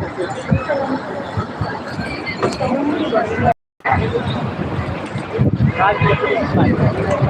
Thank you.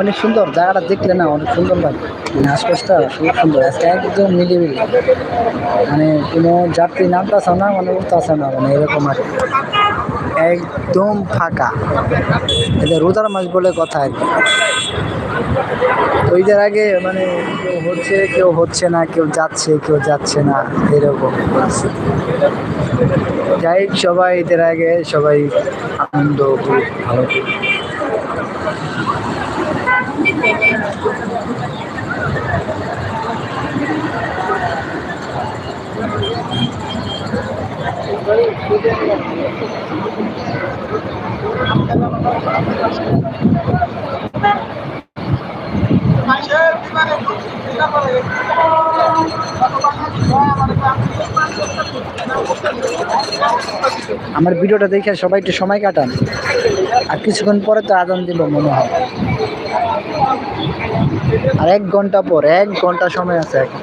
অনেক সুন্দর জায়গাটা দেখলে না অনেক সুন্দর লাগে। মানে আশপাশটা খুব সুন্দর আজকে একদম মিলিমিলি মানে কোনো যাত্রী নামতেছে না মানে উঠতেছে না মানে এরকম আর একদম ফাঁকা। এটা রোজার মাস বলে কথা আর কি। ঈদের আগে মানে কেউ হচ্ছে কেউ হচ্ছে না কেউ যাচ্ছে কেউ যাচ্ছে না এরকম। যাই সবাই ঈদের আগে সবাই আনন্দ করুক, ভালো আমার ভিডিওটা দেখে সবাই একটু সময় কাটান আর কিছুক্ষণ পরে তো আদান দিব মনে হয় আর এক ঘণ্টা পর, এক ঘণ্টা সময় আছে এখন।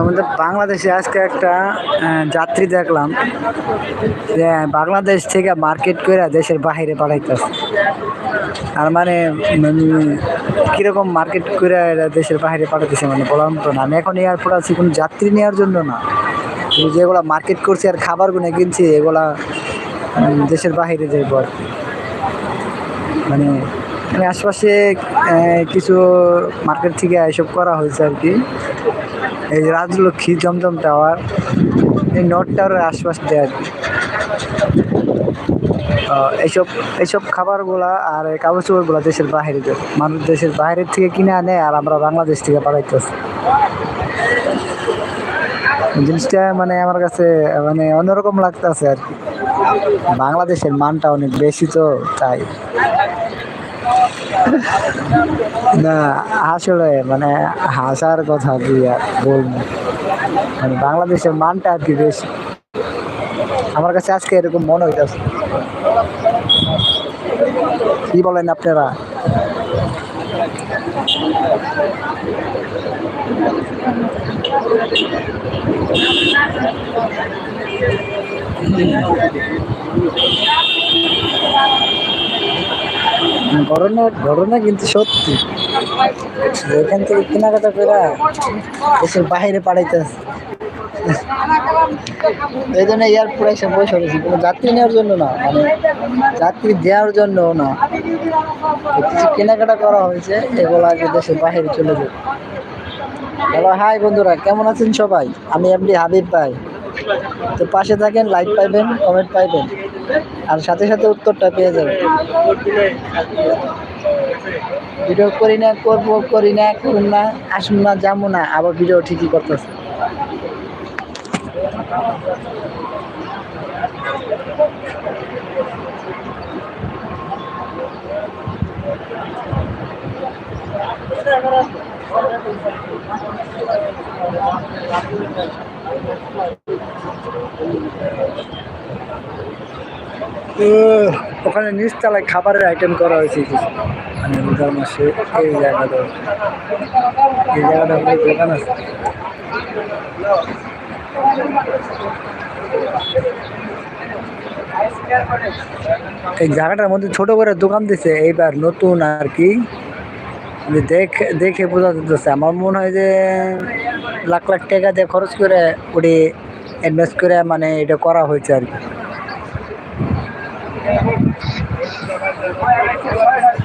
আমাদের বাংলাদেশে আজকে একটা যাত্রী দেখলাম যে বাংলাদেশ থেকে মার্কেট করে দেশের বাইরে পাঠাইতেছে। আর মানে কীরকম মার্কেট করে দেশের বাইরে পাঠাইতেছে মানে বললাম তো না। আমি এখন এয়ারপোর্ট আছি, কোনো যাত্রী নেওয়ার জন্য না। যেগুলা মার্কেট করছি আর খাবারগুলো কিনছি, এগুলা দেশের বাইরে যাইব আর মানে মানে আশপাশে কিছু মার্কেট থেকে এসব করা হয়েছে আর কি। এই রাজলক্ষ্মী জমজম টাওয়ার, এই নর্থ টাওয়ারের আশপাশ দিয়ে। আর এইসব এইসব খাবারগুলা আর এই কাগজ চোপড়গুলা দেশের বাইরে যায় মানুষ দেশের বাইরের থেকে কিনে আনে আর আমরা বাংলাদেশ থেকে পাঠাইতেছি। জিনিসটা মানে আমার কাছে মানে অন্যরকম লাগতেছে আর কি। বাংলাদেশের মানটা অনেক বেশি তো, তাই। না, আসলে মানে হাসার কথা আর বলব? মানে বাংলাদেশের মানটা আর কি বেশি। আমার কাছে আজকে এরকম মনে হইতেছে। কি বলেন আপনারা? ঘটনা ঘটনা কিন্তু সত্যি। এখান থেকে কেনাকাটা করে দেশের বাইরে পাঠাইতেছে এই জন্য এয়ারপোর্টে এসে বসে রয়েছি। কোনো যাত্রী নেওয়ার জন্য না মানে যাত্রী দেওয়ার জন্য না। কিছু কেনাকাটা করা হয়েছে, এগুলো আগে দেশের বাইরে চলে যাবে। হ্যালো হাই বন্ধুরা, কেমন আছেন সবাই? আমি এমডি হাবিব ভাই। তো পাশে থাকেন লাইক পাইবেন কমেন্ট পাইবেন। আর সাথে সাথে উত্তরটা পেয়ে যাবে। ভিডিও করি না, করব, করি না, করুন না, আসুন না, যাব না, আবার ভিডিও ঠিকই করতেছে। ওখানে নিচতলায় খাবারের আইটেম করা হয়েছে কিছু। মানে রোজার মাসে এই জায়গাটা এই জায়গাটা দোকান আছে। এই জায়গাটার মধ্যে ছোট করে দোকান দিছে, এইবার নতুন আর কি। দেখে দেখে বোঝা যেতেছে আমার মনে হয় যে লাখ লাখ টাকা দিয়ে খরচ করে ওটি ইনভেস্ট করে মানে এটা করা হয়েছে আর কি।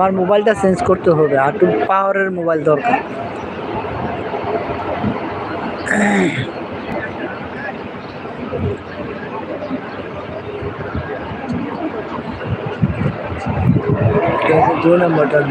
আমার মোবাইলটা চেঞ্জ করতে হবে আর টু পাওয়ারের মোবাইল দরকার दो नंबर टर्न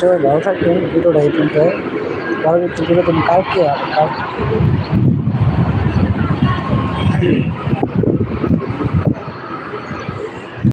সময় ভালো থাকবেন ভিডিওটা এই পর্যন্ত পরবর্তী ভিডিও তুমি কালকে আর কালকে